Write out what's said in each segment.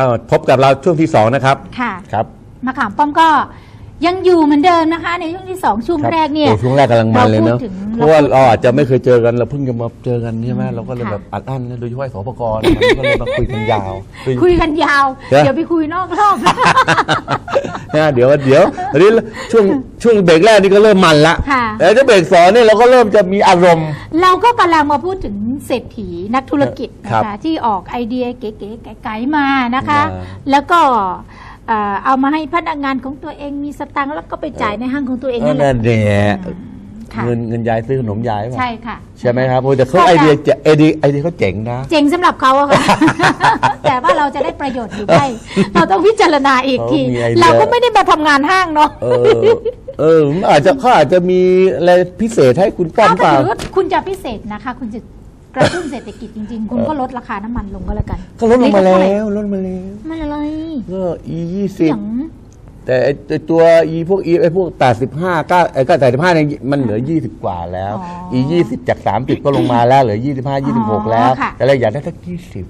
เข้าพบกับเราช่วงที่สองนะครับค่ะ ครับมะขามป้อมก็ ยังอยู่เหมือนเดิมนะคะ ในช่วงที่สองช่วงครับแรกเนี่ย โอ้ช่วงแรกกำลังมันเลยเนอะพูดถึงเพราะว่าเราอาจจะไม่เคยเจอกันเราเพิ่งจะมาเจอกันใช่ไหมเราก็เลยแบบอัดอั้นนะโดยเฉพาะสปกรมันก็เลยมาคุยกันยาวคุยคุยกันยาวเดี๋ยวเดี๋ยวไปคุยนอกรอบ นะเดี๋ยวเดี๋ยวอันนี้ช่วงช่วงเบรกแรกนี่ก็เริ่มมันละค่ะ แล้วถ้าเบรกสองเนี่ยเราก็เริ่มจะมีอารมณ์ เราก็กำลังมาพูดถึงเศรษฐีนักธุรกิจนะครัคะบที่ออกไอเดียเก๋ๆไก๋ๆมานะคะ อ่าแล้วก็ เอ่อเอามาให้พนักงานของตัวเองมีสตังค์แล้วก็ไปจ่ายในห้างของตัวเองนั่นแหนั่ละนเนี่ยค่ะเงินเงินยายซื้อขนมยายป่ะใช่ค่ะ ใช่ไหมครับโอ้แต่เขาก็จะไอเดียจะไอเดียไอเดียเขาเจ๋งนะ เจ๋งสำหรับเขาอะค่ะ แต่ว่าเราจะได้ประโยชน์หรือไม่เราต้องพิจารณาอีกที เขามีไอเดีย เราก็ไม่ได้มาทำงานห้างเนาะเออเอออาจจะเขาอาจจะมีอะไรพิเศษให้คุณป้อมถ้าเปล่า ถือว่าคุณจะพิเศษนะคะ คุณจะ กระตุ้นเศรษฐกิจจริง ๆ คุณก็ลดราคาน้ำมันลงก็แล้วกันก็ลดลงมาแล้เท่ไหร่วลดมาแล้วมันอะไรก็ e ยี่สิบอย่างแต่ไอ้ไอ้ตัว e พวก e ไอ้พวกแปดสิบห้าเก้าไอ้เก้าแปดสิบห้าเนี่ยมันเหลือยี่สิบกว่าแล้ว e ยี่สิบจากสามสิบก็ลงมาแล้วเหลือยี่สิบห้ายี่สิบหกแล้ว แต่เราอยากได้สักยี่สิบ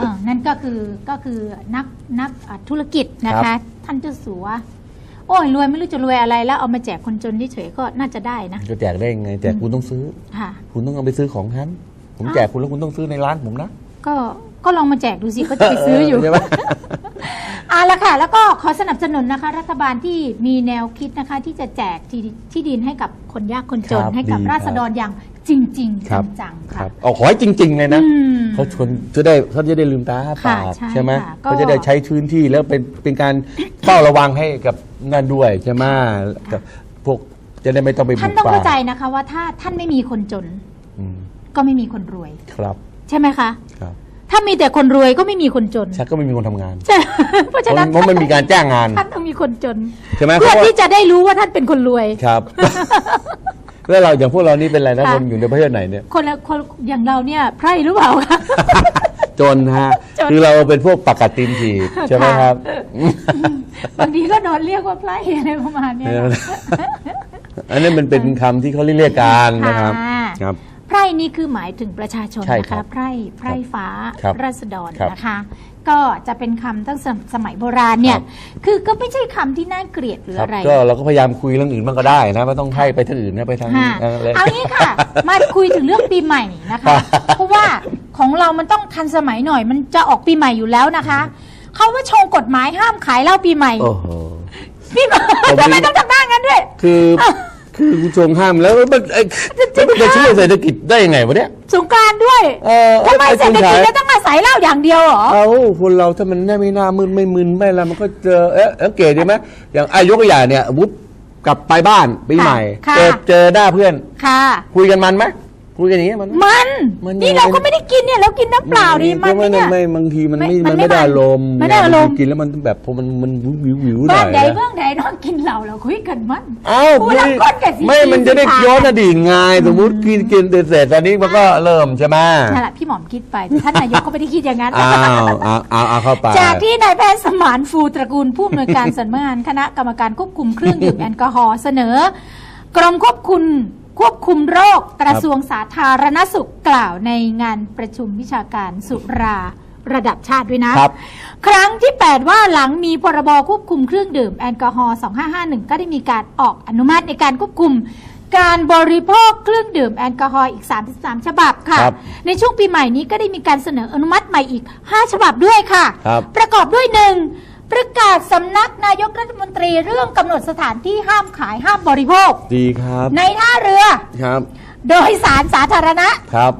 เออนั่นก็คือก็คือนักนักอะธุรกิจนะครัคะ บ ท่านเจ้าสัว โอ้ยรวยไม่รู้จะรวยอะไรแล้วเอามาแจกคนจนเฉยๆก็น่าจะได้นะ จะแจกได้ยังไงแจกคุณต้องซื้อ ค่ะ คุณต้องเอาไปซื้อของฉันผมอ้าวแจกคุณแล้วคุณต้องซื้อในร้านผมนะ ก็ก็ลองมาแจกดูสิก็จะไปซื้ออยู่ใช่ไหม เอาละค่ะ แล้วก็ขอสนับสนุนนะคะ รัฐบาลที่มีแนวคิดนะคะ ที่จะแจกที่ที่ดินให้กับคนยากคนจน ครับให้กับดีราษฎรอย่าง จริงๆครับ จังๆคค่ะ รับเอาขอให้จริง ๆ เลยนะอืมเขาชวนจะได้เขาจะได้ลืมตาอ้าค่ะปากใช่ใช่ไหมค่ะก็ เขาจะได้ใช้พื้นที่แล้วเป็นเป็นการ เฝ้าระวังให้กับนั่นด้วยใช่ไหมกับพวกจะได้ไม่ต้องไปบุท่านกต้องป่าเข้าใจนะคะว่าถ้าท่านไม่มีคนจนอืมก็ไม่มีคนรวย ครับใช่ไหมคะ ครับถ้ามีแต่คนรวยก็ไม่มีคนจนชักก็ไม่มีคนทำงานใช่เพราะฉะนั้นเพราะมันมีการจ้างงาน ท่านต้องมีคนจนใช่ไหมเพื่อเพราะว่าที่จะได้รู้ว่าท่านเป็นคนรวย ครับ แล้วเราอย่างพวกเรานี่เป็นอะไรนะค่ะ คนอยู่ในประเทศไหนเนี่ย คนละคนอย่างเราเนี่ยไพร่หรือเปล่าคะ จนฮะ จน คือเราเป็นพวกปากกัดตีนถีบใช่ไหมค่ะครับ บางทีก็โดนเรียกว่าไพร่อะไรประมาณเนี้ยนะอันนี้มันเป็นคำที่เขาเรียกกันนะครับ ค่ะ ครับ ไพร่นี่คือหมายถึงประชาชนใช่นะครัคะบไพร่ไพร่ฟ้าครับราษฎรครับ นะคะ ก็จะเป็นคำตั้งสมสมัยโบราณเนี่คยรับคือก็ไม่ใช่คำที่น่าเกลียดหรือครับอะไร ก็เราก็พยายามคุยเรื่องอื่นบ้างก็ได้นะไม่ต้องให้ไปทางอื่นนะไปทางค่ะอะไรเอางี้ค่ะ มาคุยถึงเรื่องปีใหม่นะครัคะบเพราะว่าของเรามันต้องทันสมัยหน่อย มันจะออกปีใหม่อยู่แล้วนะคะเขาว่าชงกฎหมายห้ามขายเหล้าปีใหม่โอ้โหปีใหม่ผมทำไมต้องทำหน้างั้นด้วย คือ คือคุณชงห้ามแล้วมันไอ้มันจะช่วยเศรษฐกิจได้ยังไงวะเนี่ย สงกรารด้วยเออทำไมอ้เศรษฐคุณกิจขายจะต้องอาศัยเหล้าอย่างเดียวเหรอ เอาคนเราถ้ามันไม่น่ามึนไม่มึนไม่อะไรมันก็เจอเอ๊ะสังเกตดีไหมอย่างอายกตัวอย่างเนี่ยวุบกลับไปบ้านปีใหม่ค่ะ เจอเจอหน้าเพื่อน ค่ะ คุยกันมันไหม คุยกันอย่างเงี้ยมันไหมมัน มันนี่ยังไงเราก็ไม่ได้กินเนี่ยเรากินน้ำเปล่าดิมันไม่เนี่ย ไม่บางทีมันไม่ไม่มันมันไม่ไม่ได้มันอารมณ์ไม่ได้อารมณ์บงทีกินแล้วมันแบบพอมันมันวิววิวหน่บ้าอนยใดนะเมืองใดน้องกินเหล้าเราคุยกันมันเอ้ากูรักก้นกับสีไม่ มันจะได้สีฟ้าย้อนอดีตไงสมมุติกินกินเสร็จตอนนี้มันก็เริ่มใช่ไหมนั่นแหละพี่หมอมคิดไปแต่ท่านนายกก็ไม่ได้คิดอย่างนั้น อ้าวเอาเอาเอาเข้าไป จากที่นายแพทย์สมานฟูตระกูลผู้อำนวยการสำนักงานคณะกรรมการควบคุมเครื่องดื่มแอลกอฮอล์เสนอกรมควบคุม ควบคุมโรคกระทรวงสาธารณสุขกล่าวในงานประชุมวิชาการสุราระดับชาติด้วยนะ ครับ ครั้งที่ 8 ว่าหลังมีพรบควบคุมเครื่องดื่มแอลกอฮอล์ 2551 ก็ได้มีการออกอนุมัติในการควบคุมการบริโภคเครื่องดื่มแอลกอฮอล์อีก 33 ฉบับค่ะ ครับในช่วงปีใหม่นี้ก็ได้มีการเสนออนุมัติใหม่อีก 5 ฉบับด้วยค่ะ ครับประกอบด้วยหนึ่ง ประกาศสำนักนายกรัฐมนตรีเรื่องกำหนดสถานที่ห้ามขายห้ามบริโภค ดีครับ ในท่าเรือ ครับโดยสารสาธารณะ ครับ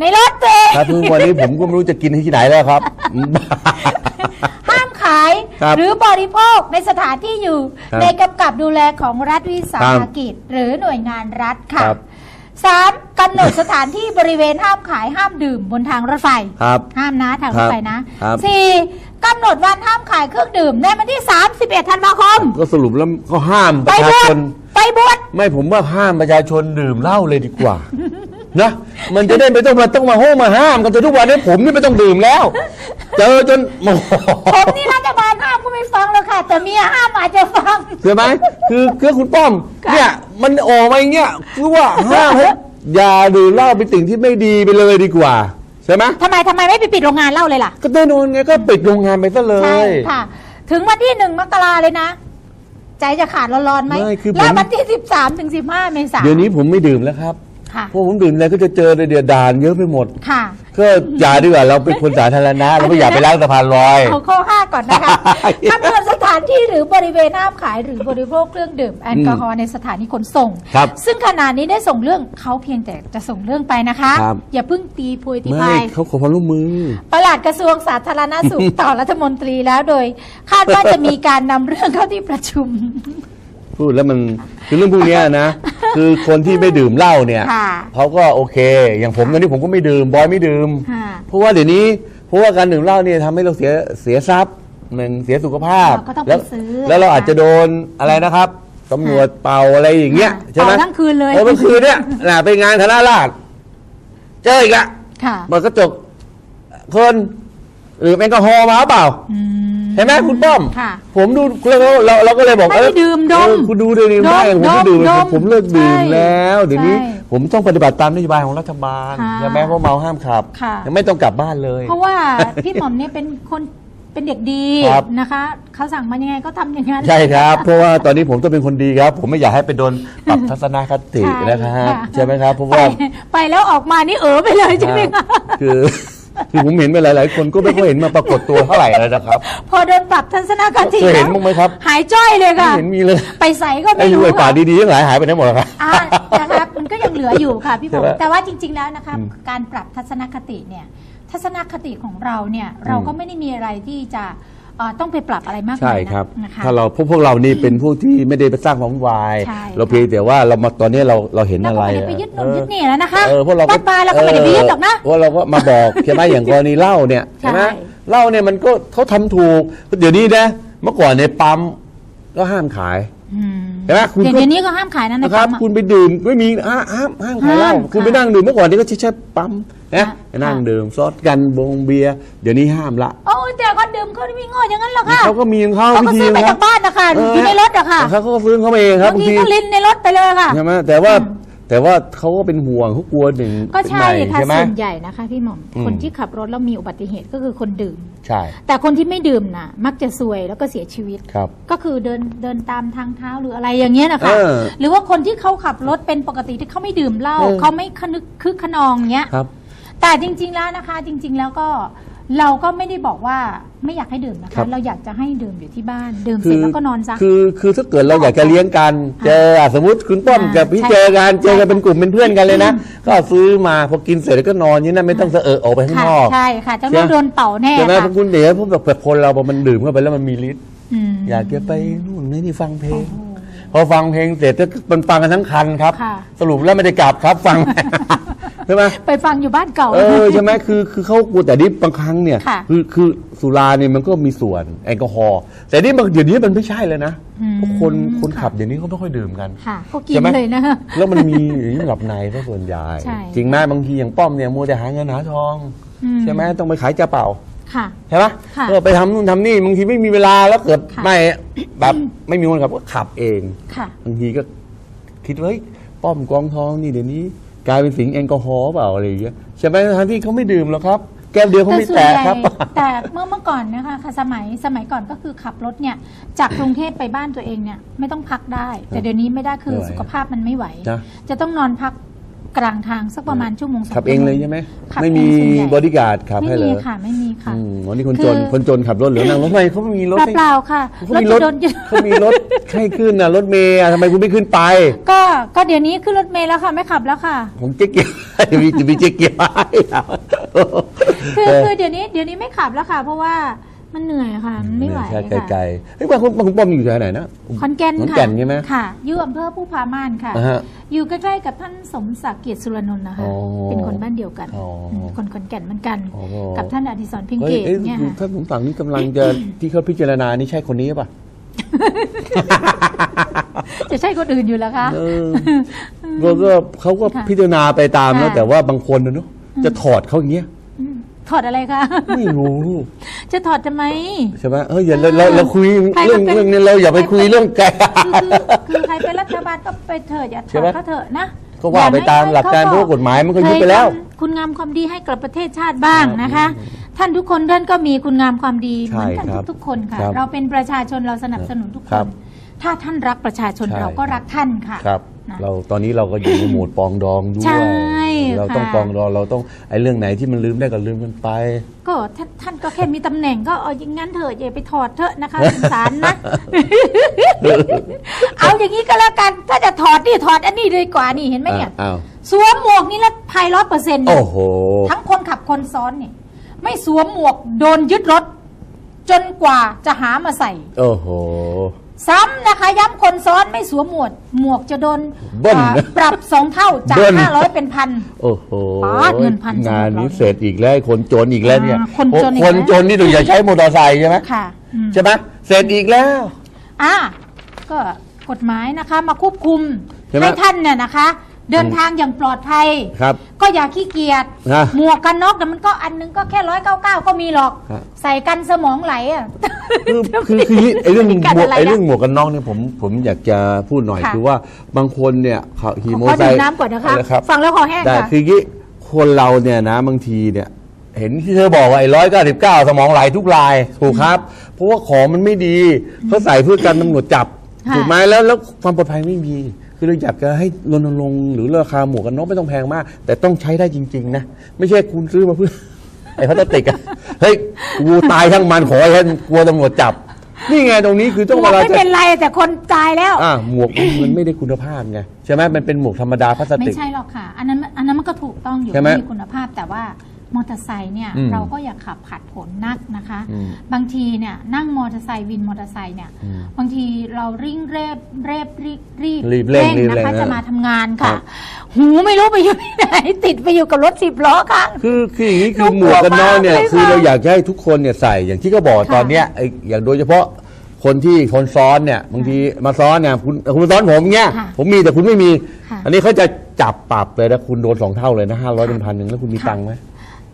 ในรถตัวเองถ้าทุกวันนี้ผมก็ไม่รู้จะกินที่ไหนแล้วครับ ห้ามขายครับหรือบริโภคในสถานที่อยู่ ครับในกำกับดูแลของรัฐวิสาหกิจ หรือหน่วยงานรัฐค่ะครับ สามกำหนดสถานที่บริเวณห้ามขายห้ามดื่มบนทางรถไฟ ครับ ห้ามนะทางรถไฟนะครับ สี่ กำหนดวันห้ามขายเครื่องดื่มในวันที่ 31 ธันวาคม ก็สรุปแล้วก็ห้ามปไประชาบวชชน ไปบวชไม่ผมว่าห้ามประชาชนดื่มเหล้าเลยดีกว่า นะมันจะได้ไม่ต้องมาต้องมาโห้มาห้ามกันจนทุกวันนี้ผมนี่ไม่ต้องดื่มแล้ว เจอจนโอ้โหผมนี่รัฐบาลห้ามก็ไม่ฟังแล้วค่ะ แต่เมียห้ามอาจจะฟังใช่ไหมคือคือคุณป้อมค่ะเนี่ย มันออกมาอย่างเงี้ยคือว่าห้ามให้อย่าดื่มเหล้าเป็นสิ่งที่ไม่ดีไปเลยดีกว่า ใใช่ไหมทำไมทำไมไม่ไปปิดโรงงานเหล้าเลยล่ะ ก็แน่นอนไงก็ปิดโรงงานไปซะเลใช่ย ค่ะ ถึงวันที่หนึ่งมกราเลยนะ ใจจะขาดร้อนๆไหมไม่คือผม แล้ววันที่สิบสามถึงสิบห้าเมษายน เดี๋ยวนี้ผมไม่ดื่มแล้วครับ ค่ะเพราะผมดื่มอะไรก็จะเจอเดือดดานเยอะไปหมด ค่ะ ก็อย่าดีกว่าเราเป็นคนสาธารณะเราไม่อยากไปล้างสะพานลอย เอาข้อ5ก่อนนะคะกำหนดสถานที่หรือบริเวณห้ามขายหรือบริโภคเครื่องดื่มแอลกอฮอล์ในสถานีขนส่ง ครับ ซึ่งขณะนี้ได้ส่งเรื่องเขาเพียงแต่จะส่งเรื่องไปนะคะ ครับ อย่าเพิ่งตีโพยตีไม่พาย เขาขอความร่วมมือประหลัดกระทรวงสาธารณสุข ต่อรัฐมนตรีแล้วโดย คาดว่าจะมีการนำเรื่องเข้าที่ประชุม พูดแล้วมันคือเรื่องพวกเนี้ยนะ คือคนที่ไม่ดื่มเหล้าเนี่ยค่ะเขาก็โอเค อย่างผมตอนนี้ผมก็ไม่ดื่มบอยไม่ดื่มค่ะ เพราะว่าเดี๋ยวนี้เพราะว่าการดื่มเหล้าเนี่ยทำให้เราเสียเสียทรัพย์หนึ่งเสียสุขภาพ เราก็ต้องไปแล้วซื้อแล้วเราอาจจะโดนอะไรนะครับตำรวจเป่าอะไรอย่างเงี้ยค่ะใช่ไหมเป่าทั้งคืนเลยเออเมื่อคืนเนี่ยน่ะไปงานธนาราชเจออีกละค่ะ เปิดกระจกคน หรือแอลกอฮอล์มาเปล่าอืมเห็นไหมคุณป้อม ค่ะผมดูเราเราเราก็เลยบอกไม่ได้เอ้ยดื่มดมเออคุณดูเลยดิไม่ผมไม่ดมดื่มดมผมเลิกดื่มใช่แล้ว เดี๋ยวนี้ใช่ผมต้องปฏิบัติตามนโยบายของรัฐบาลค่ะใช่ไหมเพราะเมาห้ามขับ ค่ะ ยังไม่ต้องกลับบ้านเลย เพราะว่า พี่หม่อมเนี่ยเป็นคนเป็นเด็กดีครับ นะคะเขาสั่งมายังไงก็ทำอย่างนั้น ใช่ครับ เพราะว่าตอนนี้ผมต้องเป็นคนดีครับ ผมไม่อยากให้ไปโดนปรับทัศนคติใช่นะครับค่ะใช่ไหมครับเพราะไปว่าไปแล้วออกมานี่เออไปเลยใช่ไหมคะ คือ คือผมเห็นไปหลาย ๆ คนก็ไม่ค่อยเห็นมาปรากฏตัวเท่าไหร่แล้วนะครับ พอโดนปรับทัศนคติเคยเห็นแล้วบ้างไหมครับ หายจ้อยเลยไม่ค่ะเห็นมีเลยไปใส่ก็ไอ้ไม่รรู้วยป่าค่ะดีๆทั้งหลายหายไปไหนหมดแล้วครับ อ่านะคะมันก็ยังเหลืออยู่ค่ะพี่ผมใช่ไหมแต่ว่าจริง ๆ แล้วนะคะอืมการปรับทัศนคติเนี่ยทัศนคติของเราเนี่ยเราก็ไม่ได้มีอะไรที่จะ เอ่อต้องไปปรับอะไรมากใช่มายครับนะคะ ถ้าเราพวกพวกเรานี่เป็นพวกที่ไม่ได้ไปสร้างความวุ่นวาย ใช่ เราเพียงแต่ว่าเรามาตอนนี้เราเราเห็นเราอะก็ไรไม่ได้ไปยึดนู่นยึดนี่แล้วนะคะเออพวกเราบ้านปลายเราก็ไม่ได้ไปยึดหรอกนะ เว่าเราก็มาบอกใช่ไหมอย่างกรณีเหล้าเนี่ยใช่ไหมใช่เหล้าเนี่ยมันก็เขาทำถูก เดี๋ยวนี้นะ เมื่อก่อนในปั๊มก็ห้ามขายอืมเห็นไหมคุณเดี๋ยวก็ เดี๋ยวนี้ก็ห้ามขายนะในนะครับ ปั๊มอะ คุณไปดื่มไม่มีห้ามห้ามห้ามขายเหล้าห้ามคุณค่ะไปนั่งดื่มเมื่อก่อนนี่ก็ใช้ใช้ปั๊ม นะค่ะไปนั่งดื่มซอสกันบงเบียร์เดี๋ยวนี้ห้ามละโอ้ยแต่คนดื่มเขาไม่มีโง่อย่างนั้นหรอกค่ะเขาก็มีของเขาเขาก็ซื้อมาวิธีจากบ้านนะคะเอยู่ในรถอะค่ะเขาก็ซื้อเขาเองครับบางบางทีทีก็ลินในรถไปเลยค่ะใช่ไหมแต่ว่าแต่ว่าเขาก็เป็นห่วงเขากลัวหนึ่งก็ใช่ใหม่ค่ะใช่ไหมส่วนใหญ่นะคะพี่หม่อมอืมคนที่ขับรถแล้วมีอุบัติเหตุก็คือคนดื่มใช่ แต่คนที่ไม่ดื่มน่ะมักจะซวยแล้วก็เสียชีวิตครับก็คือเดินเดินตามทางเท้าหรืออะไรอย่างเงี้ยนะคะเออหรือว่าคนที่เขาขับรถเป็นปกติที่เขาไม่ดื่มเหล้าเออเขาไม่คนึกคึกขนองเงี้ยครับ แต่จริง ๆแล้วนะคะ จริง ๆ แล้วก็เราก็ไม่ได้บอกว่าไม่อยากให้ดื่มนะครัคะ บ เราอยากจะให้ดื่มอยู่ที่บ้าน ดื่มเสร็จแล้วก็นอนซะ คือคือถ้าเกิดเราอยากจะเลี้ยงกันเจออะสมมติคุณป้อมอ่ากับพี่ใช่เจอกันเจอกันเป็นกลุ่มเป็นเพื่อนกันเลยนะอืมก็ซื้อมาพอกินเสร็จแล้วก็นอนอย่างนั้นไม่ต้องเสอะเอะออกไปข้างค่ะนอกใช่ค่ะจะใช่ต้องโดนเป่าแน่ใช่ไหมค่ะพวกคุณเดี๋ยวพวกแบบคนเราพอมันดื่มเข้าไปแล้วมันมีฤทธิ์มอยากจะไปนู่นนี่นี่ฟังเพลง พอฟังเพลงเสร็จก็มันฟังกันทั้งคันครับ ค่ะ สรุปแล้วไม่ได้กลับครับฟัง ใช่ไหมไปฟังอยู่บ้านเก่า เออใช่ไหมคือคือเขากลัวแต่นี่บางครั้งเนี่ยค่ะอคือสุราเนี่ยมันก็มีส่วนแอลกอฮอล์แต่นี่บางเดี๋ยวนี้มันไม่ใช่เลยนะอืมคนคนค่ะขับเดี๋ยวนี้เขาไม่ค่อยดื่มกันค่ะก็กินใช่ไหมเลยนะแล้วมันมีอย่างนี้หลับในซะส่วนใหญ่ใช่จริงไหมบางทีอย่างป้อมเนี่ยมัวแต่หาเงินหาทองอืมใช่ไหมต้องไปขายกระเป๋าค่ะใช่ไหมค่ะเออไปทำนู่นทำนี่บางทีไม่มีเวลาแล้วเกิดค่ะไม่แบบไม่มีคนขับก็ขับเองค่ะบางทีก็คิดว่าเฮ้ยป้อมกองทองนี่เดี๋ยวนี้ กลายเป็นสิงแอลกอฮอล์เปล่าอะไรอย่างเงี้ยใช่ไหมทั้งที่เขาไม่ดื่มหรอกครับ แก้วเดียวเขาแต่ไม่ส่วนแตะใหญ่ครับ แต่เมื่อเมื่อก่อนนะคะค่ะสมัยสมัยก่อนก็คือขับรถเนี่ย จากกรุงเทพไปบ้านตัวเองเนี่ยไม่ต้องพักได้ แต่เดี๋ยวนี้ไม่ได้คือไม่ไหวสุขภาพมันไม่ไหวนะจะต้องนอนพัก กลางทางสักประมาณชั่วโมงสองขับเองเลยใช่ไหมขับไม่เองมีส่วนใหญ่บอดี้การ์ดขับไม่ให้เลมียค่ะ ไม่มีค่ะอืมวันนี้คนคือจนคนจนขับรถหรือนั่งรถไฟเขาไม่มีรถให้เปล่าๆค่ะเขารถมีรจะถโดนยึดเขามีรถให้ขึ้นนะรถเมย์อะทำไมคุณไม่ขึ้นไป ก็ก็เดี๋ยวนี้ขึ้นรถเมล์แล้วค่ะไม่ขับแล้วค่ะ ผมเจ๊เกียวจะมีจะมีเจ๊เกียวให้ครับคือคือเดี๋ยวนี้เดี๋ยวนี้ไม่ขับแล้วค่ะ เพราะว่า มันเหนื่อยค่ะมันไม่ไหวใช่ค่ะไกลๆเฮ้ยบางคนบางคนป้อมอยู่แถวไหนนะขอนแก่นขอนค่ะแก่นใช่ไหม ค่ะอยู่อำเภอผู้พาม่านค่ะ อ่าฮะอยู่ใกล้ๆกับท่านสมศักดิ์เกียรติสุรนนท์นะคะ อ๋อเป็นคนบ้านเดียวกันอ๋ออืมคนขอนแก่นเหมือนกัน อ๋อ กับท่านอดิศรพิงเฮ้เกยตเอ้ยเนี่ยค่ะท่านผมสั่งนี่กำลังจะ ที่เขาพิจารณานี่ใช่คนนี้ป่ะ จะใช่คนอื่นอยู่แล้วคะ เออก็ก็เขาก็ค่ะพิจารณาไปตามแล้ว ค่ะแต่ว่าบางคนนะเนาะจะถอดเขาอย่างเงี้ยม ถอดอะไรคะไม่รู้จะถอดทำไมใช่ไหมเอออย่าเราเราเราคุยใครเรื่องก็เป็นเรื่องนี้เราอย่าไปคุยเรื่องแกคือคือคือใครเป็นรัฐบาลก็ไปเถอะอย่าถใช่อดไหมเขาเถอะนะก็ว่าไปตามหลักการเพราะว่ากฎหมายมันก็ยึดไปแล้วเคยทำคุณงามความดีให้กับประเทศชาติบ้างนะคะ ท่านทุกคนท่านก็มีคุณงามความดีเหใช่มือนกันครับทุกๆคนค่ะครับเราเป็นประชาชนเราสนับสนุนทุกคครันบถ้าท่านรักประชาชนใช่เราก็รักท่านค่ะครับนะเราตอนนี้เราก็อยู่ในโหมดปรองดองด้วใช่ย เราต้องค่ะปรองดองเราต้องไอ้เรื่องไหนที่มันลืมได้ก็ลืมมันไป ก็ท่านท่านก็แค่มีตำแหน่งก็เอาอย่างนั้นเถอะอย่าไปถอดเถอะนะคะสงสารนะเอาอย่างนี้ก็แล้วกันถ้าจะถอดนี่ถอดอันนี้เลยกว่านี่เห็นไหมเนี่ยอ้าวสวมหมวกนี่ละภัยร้อยเปอร์เซ็นต์โอ้โหทั้งคนขับคนซ้อนเนี่ยไม่สวมหมวกโดนยึดรถ จนกว่าจะหามาใส่ โอ้โห ซ้ำนะคะ ย้ำคนซ้อนไม่สวมหมวกหมวกจะโดนเบิ้ลอ่าปรับสองเท่าจากเบิ้ล ห้าร้อยเป็นพัน โอ้โหปาดเงินพันงานสำหรับเรานี้เสร็จอีกแล้วไอ้คนจนอีกแล้วเนี่ยอ่าคนจนอีกคนแล้วจนนี่ต้องอย่าใช้มอเตอร์ไซค์ใช่ไหมค่ะอืม ใช่ไหมเสร็จอีกแล้ว อ่าก็กฎหมายนะคะมาควบคุมใช่ไหมให้ท่านเนี่ยนะคะ เดินทางอย่างปลอดภัย ครับ ก็อย่าขี้เกียจนะหมวกกันน็อกเนี่ยมันก็อันนึงก็แค่ร้อยเก้าเก้าก็มีหรอกครับใส่กันสมองไหลอะ คือคือคือไอ้เรื่องหมกันวกอะไรนะไอ้เรื่องหมวกกันน็อกเนี่ยผมผมอยากจะพูดหน่อยค่ะ คือว่าบางคนเนี่ยเขาขี่มอขเตออร์ไซดื่มค์น้ำก่อนนะคะอะไรรับฟังแล้วคอแห้งได้ค่ะ คืองี้คนเราเนี่ยนะบางทีเนี่ย เห็นที่เธอบอกว่าไอ้ร้อยเก้าสิบเก้าสมองไหลทุกรายถูกครับ เพราะว่าของมันไม่ดีเขาใส่เพื่อกันตำรวจจับค่ะ ถูกไหมแล้วแล้วความปลอดภัยไม่มี คือเราอยากจะให้รณรงค์หรือราคาหมวกกันน็อกไม่ต้องแพงมาก แต่ต้องใช้ได้จริง ๆ นะ ไม่ใช่คุณซื้อมาเพื่อ ไอ้พลาสติกอะเฮ้ยกูตายทั้งมันขอให้ฉันกลัวตำรวจจับ นี่ไงตรงนี้คือหต้องมวกเวลาไม่จะ เป็นไรแต่คนตายแล้ว อ่าหมวก มันไม่ได้คุณภาพไงใช่ไหมมันเป็นหมวกธรรมดาพลาสไม่ติก ใช่หรอกค่ะ อันนั้นอันนั้นมันก็ถูกต้องอยู่ใช่ไหม มีคุณภาพแต่ว่า มอเตอร์ไซค์เนี่ยอืมเราก็อย่าขับผัดผลนักนะคะ อืมบางทีเนี่ยนั่งมอเตอร์ไซค์วินมอเตอร์ไซค์เนี่ยอืมบางทีเราริ่งเรีบเรีบรีบรีบรีบเร่งรีบนะเร่งคะนะจะมาทำงานครัค่ะบหูไม่รู้ไปอยู่ที่ไหน ติดไปอยู่กับรถสิบล้อข้าง คือคืออย่างนี้หนูคือหมวกกันน็อกเนี่ยกลัวมากเลยคือค่ะเราอยากจะให้ทุกคนเนี่ยใส่อย่างที่เขาบอกค่ะตอนเนี้ยไอ้อย่างโดยเฉพาะคนที่คนซ้อนเนี่ยบางทีมาซ้อนเนี่ยคุณคุณซ้อนผมเนี่ยค่ะผมมีแต่คุณไม่มี ค่ะ อันนี้เขาจะจับปรับเลยนะคุณโดนสองเท่าเลยนะห้าร้อยเป็นพันหนึ่งแล้วคุณมีค่ะตังค์ไหม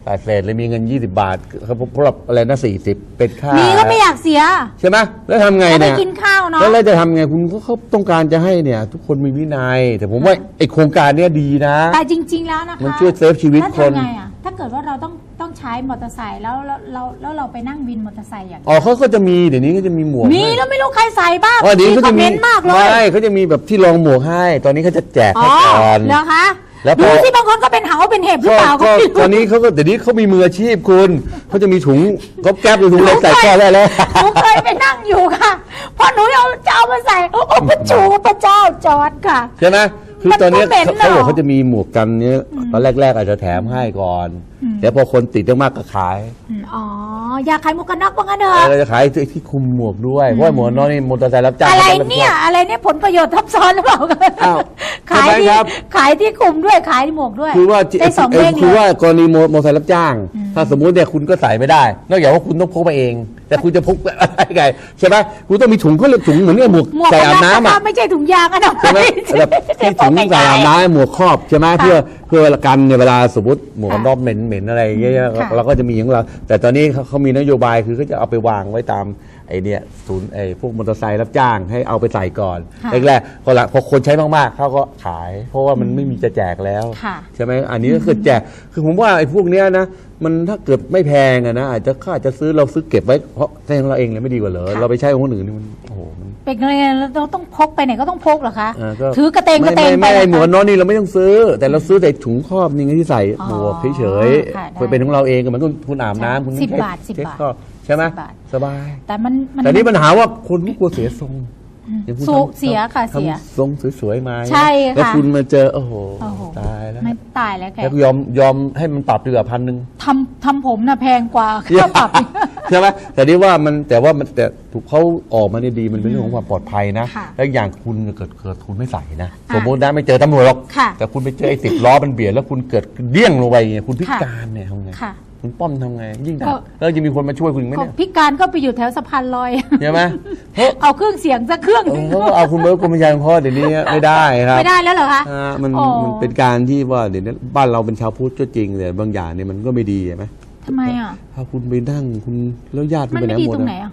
แต่เศษเลยมีเงิน 20 บาทเขาเพราะอะไรนะ40เป็นค่ามีก็ไม่อยากเสีย ใช่ไหมแล้วทำไงจะได้เนี่ยกินข้าวเนาะแล้วเราจะทำไงคุณก็เขาต้องการจะให้เนี่ย ทุกคนมีวินัย แต่ผมว่าไอ้โครงการเนี้ยดีนะ แต่จริง ๆ แล้วนะคะมันช่วยเซฟชีวิตแล้วคนทำไงอะถ้าเกิดว่าเราต้องต้องใช้มอเตอร์ไซค์แล้วแล้วแล้วแล้วเราไปนั่งวินมอเตอร์ไซค์อย่างอ๋อเขาก็จะมีเดี๋ยวนี้ก็จะมีหมวกมีให้แล้วไม่รู้ใครใส่บ้างอ๋อเดี๋ยวนี้มีเขาคอจะมเมมีนต์มากเลยไม่เขาจะมีแบบที่รองหมวกให้ ตอนนี้เขาจะแจกอ๋ให้อก่อนเหรอคะ แล้วพดูอที่บางคนก็เป็นเหาเป็นเห็บหรือก็เปล่าก็ก็ไม่ตอนรู้นี้เขาก็เดี๋ยวนี้เขามีมืออาชีพคุณเขาจะมีถุงก๊อบแก๊บหรือถุงเล็กใส่ข้อได้แล้ว หนูเคยไปนั่งอยู่ค่ะ พอหนูเอาจะเอามาใส่ โอ้โหพระจูพระเจ้าจอดค่ะ ใช่ไหม คือมันตอนนี้ก็เหม็นเขาบอกเนอะเขาจะมีหมวกกันเนี้ยตอนแรก ๆ อาจจะแถมให้ก่อนอืมแล้วพอคนติดมากๆก็ขายอืมอ๋อ อยากขายหมวกกันน็อกว่างั้นเถเอออะเราจะขายที่ที่คุมหมวกด้วยเพราะว่าหมวกนอกนี่มอเตอร์ไซค์รับจ้างอะไรขาจเนี่ย อะไรเนี่ยผลประโยชน์ทับซ้อนหรือเปล่าอ้าวขายที่ทำไมครับ ขายที่คุมด้วยขายหมวกด้วยคือว่าที่ได้สองเอ่เด้องเลคือยว่ากรณีมอมอเตอร์ไซค์รับจ้างอืมถ้าสมมุติเนี่ยคุณก็ใส่ไม่ได้ นอกจากว่าคุณต้องพกมาเอง แต่คุณจะพกอะไรไงใช่ไหมคุณต้องมีถุงเขาเรียกถุงเหมือนกับหมวกหมวกใส่กันอาบน็อกน้ำนะคะอะไม่ใช่ถุงยางอะนะใช่ไหมแบบที่ถุงใส่อาบน้ำหมวกครอบใช่ไหมเพื่อเพื่อกันเนี่ยเวลาสมมติหมวกกันน็อกเหม็นเหม็นอะไรอย่างเงี้ยค่ะเราก็จะมีของเรา แต่ตอนนี้เขาเขามีนโยบายคือเขาจะเอาไปวางไว้ตามไอ้เนี่ยศูนย์ไอ้พวกมอเตอร์ไซค์รับจ้างให้เอาไปใส่ก่อนค่ะแรกๆพอละพอคนใช้มากๆเขาก็ขาย เพราะว่ามันไม่มีจะแจกแล้วค่ะใช่ไหมอันนี้ก็คือแจกคือผมว่าไอ้พวกเนี้ยนะมันถ้าเกิดไม่แพงอะนะอาจจะค่าจะซื้อเราซื้อเก็บไว้เพราะใช้ของเราเองเลยไม่ดีกว่าเหรอค่ะเราไปใช้ของคนอื่นนี่มันโอ้โหมันเป็นไงเราต้องพกไปไหนก็ต้องพกเหรอคะเออก็ถือกระเตงกไม่ระเตงไม่ไปไม่เหรอคะหมวกกันน็อกนี่เราไม่ต้องซื้อ แต่เราซื้อแต่ถุงครอบนี่ไงที่ใส่อ๋อหมวกเฉยค่ะได้ๆเป็นของเราเองก็เหมือนคุณคุณอาบน้ำคุณสิบใช้บาทสิบเช็ดบาทครอบใช่ไหมสิบบาทสบาย แต่มันมัน แต่นี่ปัญหาว่าคนก็กลัวเสียทรงอ ย่างคุณสูทำเสียค่ะทำเสีย ทรงสวยๆมาใช่ค่ะแล้วคุณมาเจอ โอ้โห โอ้โห ตายแล้วไม่ตายแล้วแกแล้วยอมยอมให้มันปรับดีกว่าพันหนึ่ง ทำทำผมน่ะแพงกว่าค่าปรับอีก ใช่ไหมแต่นี่ว่ามันแต่ว่ามันแต่ถูกเขาออกมาเนี่ยดีมันเป็นเรื่องของความปลอดภัยนะค่ะแล้วอย่างคุณเกิดเกิดคุณไม่ใส่นะอะสมมตินะไม่เจอตำรวจหรอกค่ะแต่คุณไปเจอไอ้สิบล้อมันเบียดแล้วคุณเกิดเดี้ยงลงไปอย่างเงี้ยคุณพิค่ะการเนี่ยทำไงค่ะ คุณป้อมทำไง ยิ่งหนัก็กแล้วจะมีคนมาช่วยคุณอีกไหมก็เนี่ยพิการก็ไปอยู่แถวสะพานลอย ใช่ไหมเพราะเอาเครื่องเสียงสักเครื่องเอหอนึ่งเขาก็เอาคุณเบิร์ตคุณพยานพ่อเดี๋ยวนี้ไม่ได้ครับ ไม่ได้แล้วเหรอคะอ่ามันโอ้ มันเป็นการที่ว่าเดี๋ยวนี้บ้านเราเป็นชาวพุทธก็จริงแต่บางอย่างเนี่ยมันก็ไม่ดีใช่ไหม ทำไมอะถ้าคุณไปนั่งคุณแล้วญาติคุณมันไปไหนไม่ดีหมดตรงไหนอะอะ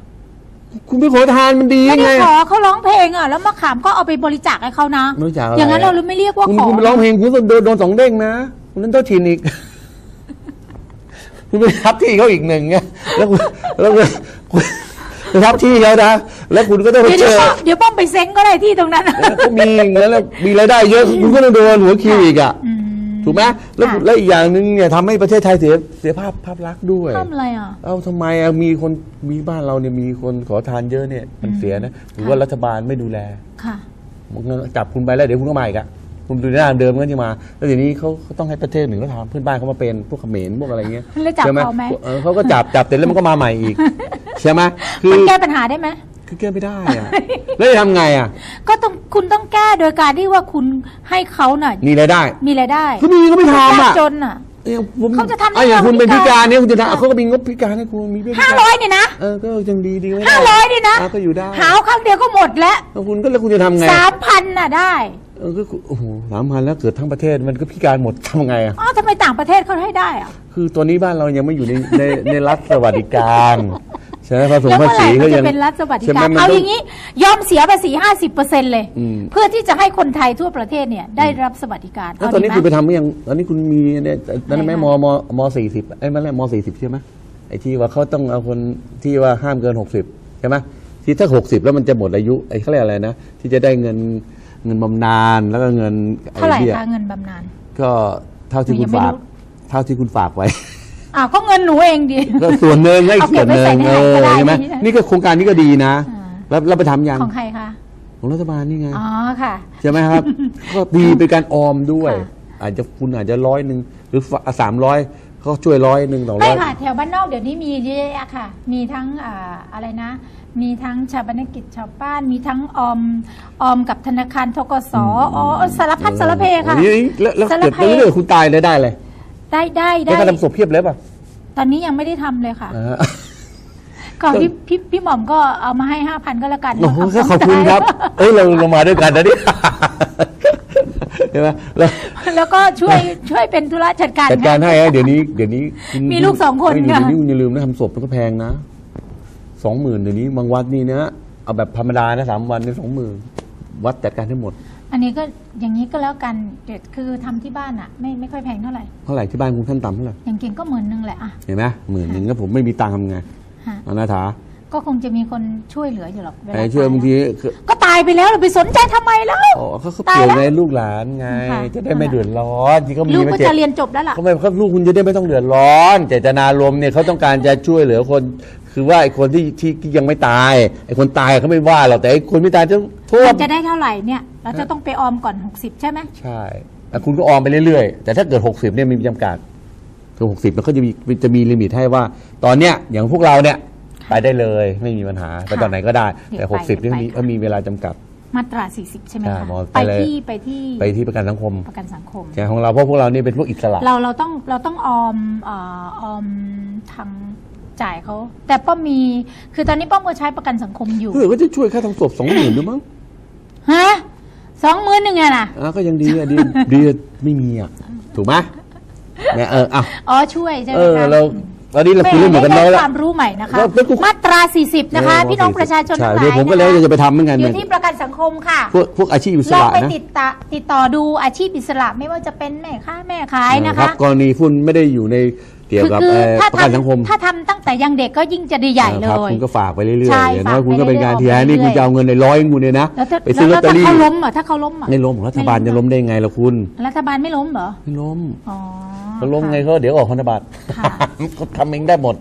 คุณไปขอทานมันดีไม่ไงได้ขอเขาร้องเพลงอะแล้วมะขามก็เอาไปบริจาคให้เขานะบริจาคอะไร อย่างนั้นเราไม่เรียกว่าคุณขอคุณไปร้องเพลงคุณก็โดนโดนสองเด้งนะคุณนั้นเจ้าถิ่นอีก คุณไปทับที่เขาอีกหนึ่งไงแล้วคุณแล้วคุณคุณไปทับที่เขานะแล้วคุณก็ต้องไปเดี๋ยวเจเดี๋ยวอป้อมเดี๋ยวป้อมไปเซ้งก็ได้ที่ตรงนั้น แล้วก็มีอย่างนั้นแล้วมีรายได้เยอะ คุณก็ต้องโดนหัวคิวอีกอะอืม ถูกไหมแล้วค่ะ แล้วอีกอย่างหนึ่งเนี่ยทำให้ประเทศไทยเสียเสียภาพภาพลักษณ์ด้วย ทำอะไรอะ เอ้าทำไมอะมีคนมีบ้านเราเนี่ยมีคนขอทานเยอะเนี่ยมันเสียนะหรือว่ารัฐบาลไม่ดูแลค่ะจับคุณไปแล้วเดี๋ยวคุณก็มาอีกอะคุณดูหน้าเดิมก็ยังมา แล้วเดี๋ยวนี้เขาเขาต้องให้ประเทศหนึ่งเขาทำเพื่อนบ้านเขามาเป็นพวกเขมรพวกอะไรเงี้ยแล้วจับใช่ไหมเขาไหมเออเขาก็จับจับเสร็จแล้วมันก็มาใหม่อีก ใช่ไหมคือมันแก้ปัญหาได้ไหม คือแก้ไม่ได้อะแล้วจะทำไงอะก็ต้องคุณต้องแก้โดยการที่ว่าคุณให้เขาน่ะมีรายได้ มีรายได้ก็มีก็ไม่ทำอะยากจนอะอย่างผมเขาจะทำได้อ่อย่างคุณไงเป็นพิพิกาการรเนี่ยคุณจะทำเขาก็มีงบพิการให้คุณมีเบี้ยพิห้าการร้อยเนี่ยนะเออก็ยังดีดีไม่ได้ห้าร้อยเนี่ยนะอะก็อยู่ได้หาวครั้งเดียวก็หมดแล้วแล้วคุณก็แล้วคุณจะทำไงสามพันน่ะได้เออก็โอ้โหสามพันแล้วเกิดทั้งประเทศมันก็พิการหมดทำไงอะอ๋อทำไมต่างประเทศเขาให้ได้อะคือตัวนี้บ้านเรายังไม่อยู่ในในในรัฐสวัสดิการใช่ไหมภาษีแล้วภาเมื่อไหษีร่ก็มันยัจะง เป็นรัฐสวัสดิใช่ไหมการมันเอาต้อย่างนี้ยอมเสียภาษีห้าสิบเปอร์เซ็นต์เลย อืม เพื่อที่จะให้คนไทยทั่วประเทศเนี่ยได้รับสวัสดิการแล้วเอาตอนนี้ดีคุณไหไปมทำหรือยังตอนนี้คุณมีเนี่ยนั่นไหมไหนมคะมมสี่สิบไอ้มันแหละมสี่สิบใช่ไหมไอ้ที่ว่าเขาต้องเอาคนที่ว่าห้ามเกินหกสิบใช่ไหมที่ถ้าหกสิบแล้วมันจะหมดอายุไอ้เขาเรียกอะไรนะ ที่จะได้เงินเงินบำนาญแล้วก็เงินอ้เท่าไหร่บี้ยคะเงินบำนาญ ก็เท่าที่หนูคุยัณงไม่ฝากรู้เท่าที่คุณฝากไว้ อ้าวก็เงินหนูเองดิ ก็ส่วนหนึ่งไอ้เอาเก็ส่บวนไว้หนึ่ใส่งในเอไหนก็อได้ใช่ไหมนี่นะนี่ก็โครงการนี้ก็ดีนะ อ่าแล้วแล้วไปทำยังของใครคะ ของรัฐบาลนี่ไงอ๋อค่ะ ใช่ไหมครับ ก็ดีเป็นการออมด้วย ค่ะ อาจจะคุณอาจจะร้อยหนึ่งหรือสามร้อยเขาช่วยร้อยหนึ่งสองร้ไม่อย ค่ะ แถวบ้านนอกเดี๋ยวนี้มีเยอะแยะค่ะ มีทั้งอ่าอะไรนะ มีทั้งชาปนกิจชาวบ้าน มีทั้งออม ออมกับธนาคารทกสอ๋อสารพัดสารเพค่ะนี่แล้วแล้วสารเกิดเพไปเรื่อยๆคุณตายเลยได้เลย ได้ได้ได้ได้การทำศพเพียบเลยป่ะตอนนี้ยังไม่ได้ทำเลยค่ะ อ่าก่อนพี่พี่พี่หม่อมก็เอามาให้ห้าพันก็แล้วกันโอ้โหเาขอบคุณครับ เอ้ยเราเรามาด้วยกันนะเนี่ยใช่ไหมแล้วแล้วก็ช่วยช่วยเป็นธุระจัดการ จัดการให้ฮะเดี๋ยวนี้ เดี๋ยวนี้คุณมีลูกสองคนเฮ้ยค่ะ เดี๋ยวนี้คุณอย่าลืมนะทำศพมันก็แพงนะสองหมื่นเดี๋ยวนี้บางวัดนี่นะเอาแบบธรรมดานะสามวันนี่สองหมื่นวัดจัดการให้หมด อันนี้ก็อย่างนี้ก็แล้วกันเด็ดคือทำที่บ้านอะไม่ไม่ค่อยแพงเท่าไหร่เท่าไหร่ที่บ้านคุณขั้นต่ำเท่าไหร่อย่างเก่งก็หมื่นนึงแหละอะเห็นไหมหมื่นหนึ่งก็ผมไม่มีตังค์ทำไงฮะอนาถาก็คงจะมีคนช่วยเหลืออยู่หรอกเวลาไอ้ช่วยตบางทีคือก็ตายไปแล้วเราไปสนใจทำไมแล้ว อ๋อเขาเขาตายเกี่ยวแล้วในลูกหลานไง ค่ะ จะได้ไม่เดือดร้อนที่เขามีลูกไม่ก็เจ็บจะเรียนจบแล้วล่ะ เขาไม่เขาลูกคุณจะได้ไม่ต้องเดือดร้อน เจตนารมณ์เนี่ยเขาต้องการจะช่วยเหลือคน คือว่าไอ้คนที่ที่ที่ยังไม่ตายไอ้คนตายเขาไม่ว่าหรอกแต่ไอ้คนไม่ตายจะโทษมันจะได้เท่าไหร่เนี่ย เราจะต้องไปออมก่อน 60 ใช่ไหมใช่แต่คุณก็ออมไปเรื่อยๆ แต่ถ้าเกิด 60เนี่ยมีจำกัดคือ60มันก็จะมีจะมีลิมิตให้ว่า ตอนเนี้ยอย่างพวกเราเนี่ยไปได้เลยไม่มีปัญหาไปตอนไหนก็ได้ แต่ 60นี่มีก็มีเวลาจำกัดมาตรา 40 ใช่ไหมใช่คะหมอไปไปเลยที่ไปที่ไปที่ประกันสังคมประกันสังคมใช่ของเราเพราะพวกเรานี่เป็นพวกอิสระ เราเราต้องเราต้องออมเอ่อออมทาง จ่ายเขาแต่ป้อมมี คือตอนนี้ป้อมก็ใช้ประกันสังคมอยู่เพื่อก็จะช่วยค่าทำศพสองหมื่นด้วยมั้งฮะสองหมื่นหนึ่งอะนะอะก็ยังดีอะดีดีไม่มีอะถูกไหมเนี่ยเอออะอ๋อช่วยใช่ไหเอมอคะ เราตอนนี้เราไม่คุยเรื่องหมวกกันน็อกได้แล้ว ความรู้ใหม่นะคะ แล้วแล้วกูมาตรา 40 นะคะพี่น้องประชาชนใช่ทั้งหลายเดี๋ยวผมก็แล้วนะคะจะไปทำเหมือนกันอเนี่ยู่ยที่ประกันสังคมค่ะพวกพวกอาชีพอิสลองระไปนะติดตาติดต่อดูอาชีพอิสระไม่ว่าจะเป็นแม่ค้าแม่ขายนะรัคะ บกรณีคุณไม่ได้อยู่ใน เกี่ยวกับคือเอ่อถ้าประกันสังคมทำถ้าทำตั้งแต่ยังเด็กก็ยิ่งจะดีใหญ่เลครับยคุณก็ฝากไปเรื่อยใช่ๆอย่างน้อยฝากไปคุณก็เป็นการเรื่อยๆทีนี่เรื่อยๆคุณจะเอาเงินในร้อยของคุณเนี่ยนะแล้วถ้าไปซื้อลอตเตอรี่แล้วถ้าเขาล้มอะถ้าเขาล้มอะไม่ล้มรัฐบาลจะล้มได้ไงล่ะคุณรัฐบาลไม่ล้มเหรอไม่ล้มอ๋อเขาล้มไงเขาเดี๋ยวออกพันธบัตรค่ะเขาทำเองได้หมด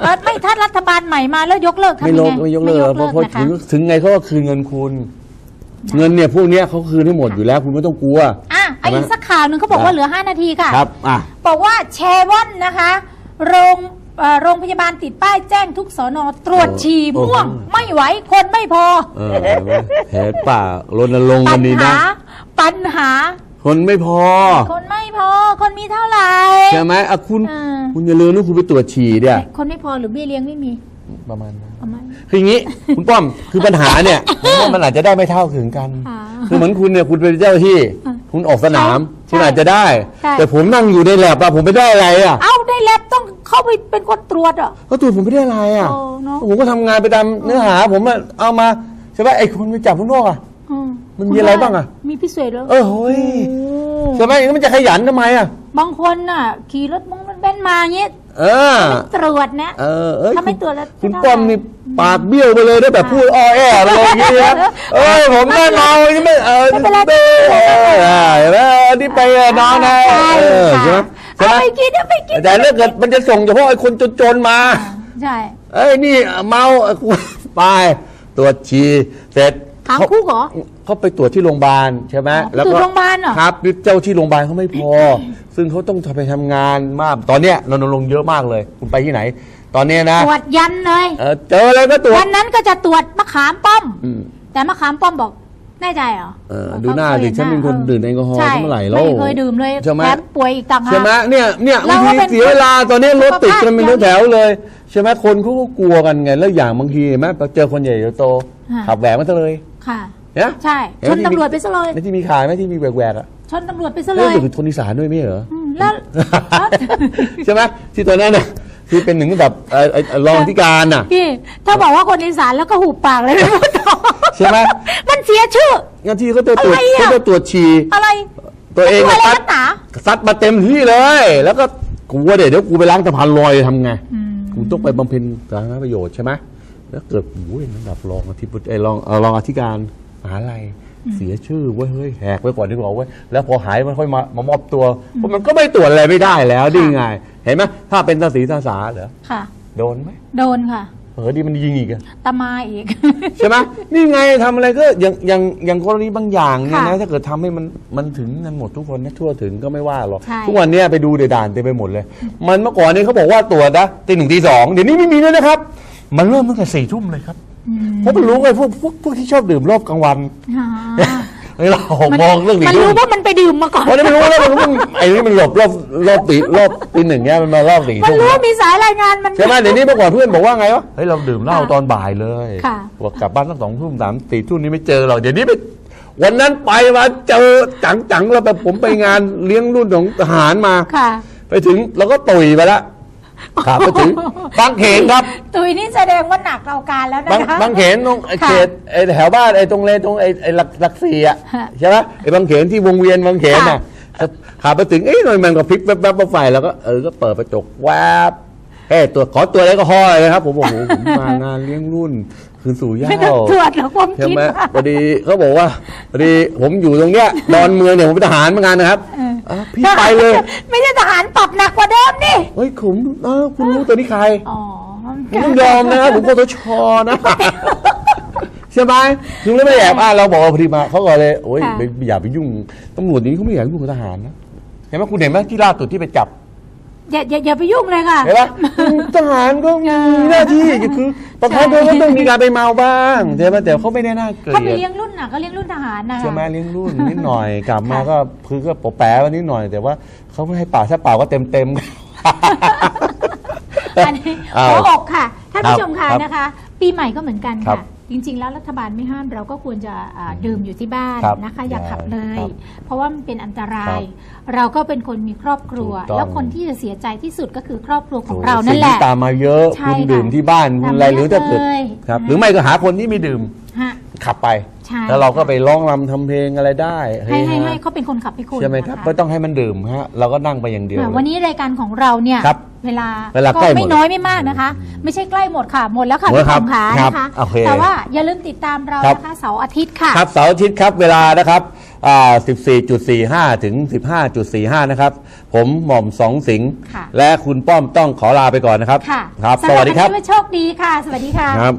เออไม่ถ้ารัฐบาลใหม่มาแล้วยกเลิกทำไม่ยังลไงกไม่ยกเลิกเพราะเพราะนะคะถึงถึงไงเขาก็คืนเงินคุณ เงินเนี่ยพวกเนี้ยเขาคืนให้หมดอยู่แล้ว คุณไม่ต้องกลัวอะ ไอ้อีกสักข่าวหนึ่งเขาบอกว่าเหลือ 5 นาทีค่ะครับอะบอกว่าแชร์วอนนะคะ โรงเอ่อโรงพยาบาลติดป้ายแจ้งทุกสอนอตรวจฉี่โอ้โหม่วง ไม่ไหวคนไม่พอเออเห็นไหมเห็นป่ารณรงค์ปักันญนี้หานะปัญหา คนไม่พอ คนไม่พอ คนมีเท่าไหร่ใช่ไหมอะคุณเออคุณอย่าลืมนะคุณไปตรวจฉี่เนี่ยคนไม่พอหรือเบี้ยเลี้ยงไม่มีประมาณนั้นประมาณคืออย่างนี้ คุณป้อมคือปัญหาเนี่ยผมว่ามันอาจจะได้ไม่เท่าถึงกันอ่าคือเหมือนคุณเนี่ยคุณเป็นเจ้าหน้าที่อ่า คุณออกสนามใช่คุณอาจจะได้ ใช่ แต่ผมนั่งอยู่ในแลบอะผมไม่ได้อะไรอะเอาได้แลบต้องเข้าไปเป็นคนตรวจอะก็ตรวจผมไม่ได้อะไรอะโอ้เนอะ ผมก็ทำงานไปตามเนื้อหา ผมอะเอามาใช่ไหมไอ้คนไปจับข้างนอกอะอืมันมีอะไรบ้างอะ มีพิเศษแล้วเออเฮ้ยใช่ไหมงั้นมันจะขยันทำไมอะบางคนน่ะ ขี่รถมงรถเบนซ์มาเงี้ย เออตรวจนะ เออเอ้ยถ้าไม่ตรวจแล้วคุณไม่ได้ป้อมนี่ปากเบี้ยวไปเลยได้แบบพูดอ้อแออะไรอย่างเงี้ยเอ้ยผมก็เมายังไม่เออไม่เป็นไรเออเห็นไหมที่ไปนอนนะใช่เออใช่ไหมค่ะใช่ไหมเอาไปกินเอาไปกินแต่ถ้าเกิดมันจะส่งเฉพาะไอ้คนจนๆมา ใช่ เอ้ยนี่เมาไปตรวจฉี่เสร็จ ขังเขาคุกเหรอ เขาไปตรวจที่โรงพยาบาลใช่ไหมอ๋อไปตรวจโรงพยาบาลเหรอ ครับเจ้าที่โรงพยาบาลเขาไม่พอ ซึ่งเขาต้องไปทำงานมาก ตอนเนี้ยรณรงค์เยอะมากเลย คุณไปที่ไหน ตอนเนี้ยนะตรวจยันเลยเออเจออะไรก็ตรวจวันนั้นก็จะตรวจมะขามป้อม อืม แต่มะขามป้อมบอกแน่ใจเหรอเออดูหน้าดิฉันเป็นคนดื่มแอลกอฮอล์ใช่เมื่อไหร่แล้วไม่เคยดื่มเลยใช่ไหม แถมป่วยอีกต่างหาก ใช่ไหมเนี่ยเนี่ยเราบางก็ทีเป็นเสียเวลาตอนนี้รถติดกันเป็นสุขภาพแถวๆเลยใช่ไหมคนเขาก็กลัวกันไงแล้วอย่างบางทีเห็นไหมเจอคนใหญ่โตฮะขับแหวกมาซะเลย ค่ะเนี่ยใช่เห็นชไหมนตำรวจไปซะเลยไม่ที่มีขายไหมที่มีแหวกๆอะชนตำรวจไปซะเลเฮ้ยยอยู่คนอีสานด้วยไม่เหรออืมแล้วแล้วใช่ไหมที่ตอนนั้นน่ะที่เป็นหนึ่งแบบเอ่อเอ่อรองที่การน่ะพี่ถ้าบอกว่าคนอีสานแล้วก็หุบปากเลยไม่พูดต่อใช่ไหมมันเสียชื่องั้นที่เขาจะตรวจอะไรอะเขาจะตรวจฉี่อะไร ตัวเองอะไรซัดนักหนาซัดมาเต็มที่เลย แล้วก็กูว่าเดี๋ยวเดี๋ยวกูไปล้างสะพานลอยทำไงอืมกูต้องไปบำเพ็ญสาธารณประโยชน์ใช่ไหม แล้วเกิดโอ้ยระดับรองอธิบดีไอ้รองเอ่อรองอธิการมหาลัยเสียชื่อเว้ยเฮ้ยแหกไปก่อนดีกว่าเว้ยแล้วพอหายมันค่อยมามามอบตัวเพราะมันก็ไม่ตรวจอะไรไม่ได้แล้วดีไง เห็นไหมถ้าเป็นตาสีตาสาเหรอค่ะโดนไหมโดนค่ะเออดีมันยิงอีกอะตามาอีก ใช่ไหมนี่ไงทำอะไรก็อย่างอย่างอย่างกรณีบางอย่างเนี่ยนะค่ะถ้าเกิดทำให้มันมันถึงกันหมดทุกคนนะทั่วถึงก็ไม่ว่าหรอกใช่ทุกวันเนี้ยไปดูเดด่านเต็มไปหมดเลย มันเมื่อก่อนนี้เขาบอกว่าตรวจนะตีหนึ่งตีสองเดี๋ยวนี้ไม่มีแล้วนะครับ มันเริ่มตั้งแต่สี่ทุ่มเลยครับอืมเพราะมันรู้ไงพวกพวกพวกที่ชอบดื่มรอบกลางวันอ่าเฮ้ยเรามองเรื่องมันสี่ทุ่รู้มว่ามันไปดื่มมาก่อน เพราะนี่ไม่รู้แล้วมันรู้มันไอ้นี่มันหลบรอบรอบตีรอบตีหนึ่งเนี่ยมันมารอบสี่มันทุ่มรู้ว่ามีสายรายงานมัน ใช่ไหมเดี๋ยวนี้เมื่อก่อนเพื่อนบอกว่าไงวะเฮ้ยเราดื่มเหล้าตอนบ่ายเลยค่ะ บอกกลับบ้านตั้งสองทุ่มสามสี่ทุ่มนี้ไม่เจอหรอกเดี๋ยวนี้ไปวันนั้นไปมาเจอจังๆแล้วแบบผมไปงานเลี้ยงรุ่นของทหารมา ค่ะ ไปถึงเราก็ตุยไปแล้ว ครับไปถึงบางเขนครับ ตุยนี่แสดงว่าหนักเอาการแล้วบางนะคะ บางเขนตรงไอ้ค่ะ เขตไอ้แถวบ้านไอ้ตรงเลนตรงไอ้ไอ้หลักหลักสี่อะฮะใช่ไหมไอ้บางเขนที่วงเวียนบางเขนค่ะน่ะขับไปถึงเอ้ยหน่อยมันก็พลิกแวบๆมาไฟแล้วก็เออก็เปิดกระจกแวบเฮ้ยตัวจขอตัวอะไรก็ห้อยเลยครับ ผมบอกโอ้โหผมมางานเลี้ยงรุ่น คืนสู่เหย้า ไม่ต้องตรวจหรอกความใช่คิดไหมว่า พอดีเขาบอกว่าพอดีผมอยู่ตรงเนี้ยดอนเมืองเนี่ยผมเป็นทหารเหมือนกันนะครับ เออเอ้าพี่ไปเลย ไม่ใช่ทหารปรับหนักกว่าเดิมนี่ เฮ้ยผมเอ้าคุณรู้ตัวนี้ใครอ๋อผมต้องยอมนะครับผมกตชนะ ใช่ไหมถึงแล้วไม่แอบอ้างเราบอกว่าพอดีมาเขาก็เลยโอ้ยค่ะ ไม่อย่าไปยุ่งตำรวจนี้เขาไม่อยากยุ่งกับทหารนะเห็นไหมคุณเห็นไหมที่ล่าสุดที่ไปจับ อย่าอย่าอย่าไปยุ่งเลยค่ะ เห็นไหมทหารก็มีหน้าที่คือประกันตัวก็ต้องมีการไปเมาบ้างใช่ไหมแต่เขาไม่ได้น่าเกลีเขาไปยดเลี้ยงรุ่นน่ะก็เลี้ยงรุ่นทหารนะคะใช่ไหมเลี้ยงรุ่นนิดหน่อยกลับมาก็คือก็โปะแปะวันนิดหน่อย แต่ว่าเขาไม่ให้เป่าถ้าเป่าก็เต็มเต็มๆอันนี้อ้าหัววอกค่ะท่านผู้ชมค่ะครับนะคะ ปีใหม่ก็เหมือนกันครัค่ะบ จริง ๆ แล้วรัฐบาลไม่ห้ามเราก็ควรจะอ่าดื่มอยู่ที่บ้านครับนะคะ อย่าขับเลย ครับเพราะว่ามันเป็นอันตราครัยบเราก็เป็นคนมีครอบครัว ถูกต้อง แล้วคนที่จะเสียใจที่สุดก็คือครอบครัวของโอ้เราสิ่นั่นแหละ ที่ตามมาเยอะใช่คุณค่ะดื่มที่บ้านคุณอะไรทำหรือถ้าเกิดเลยครับ นะ หรือไม่ก็หาคนที่ไม่ดื่มฮะขับไป ใช่แล้วเราก็ไปร้องรำทำเพลงอะไรได้ให้ให้ฮาให้เขาเป็นคนขับให้คุณใช่ไหมครับนะะ ไม่ต้องให้มันดื่มฮะเราก็นั่งไปอย่างเดียว ค่ะเลยวันนี้รายการของเราเนี่ยครับ เวลาเวลาใกล้หมดไม่น้อยไม่มากนะคะ ไม่ใใช่ใกล้หมดค่ะ หมดแล้วค่ะหมดแล้วพี่ผมขาครับนะคะโอเคแต่ว่าอย่าลืมติดตามเราครับ นะคะเสาร์อาทิตย์ค่ะ ครับเสาร์อาทิตย์ครับเวลานะครับอ่า14.45 ถึง 15.45 นะครับ ผมหม่อมสองสิงห์ค่ะ และคุณป้อมต้องขอลาไปก่อนนะครับค่ะครับสวัสดีครับำหนนนี้โชคดีค่ะ สวัสดีค่ะ ครับ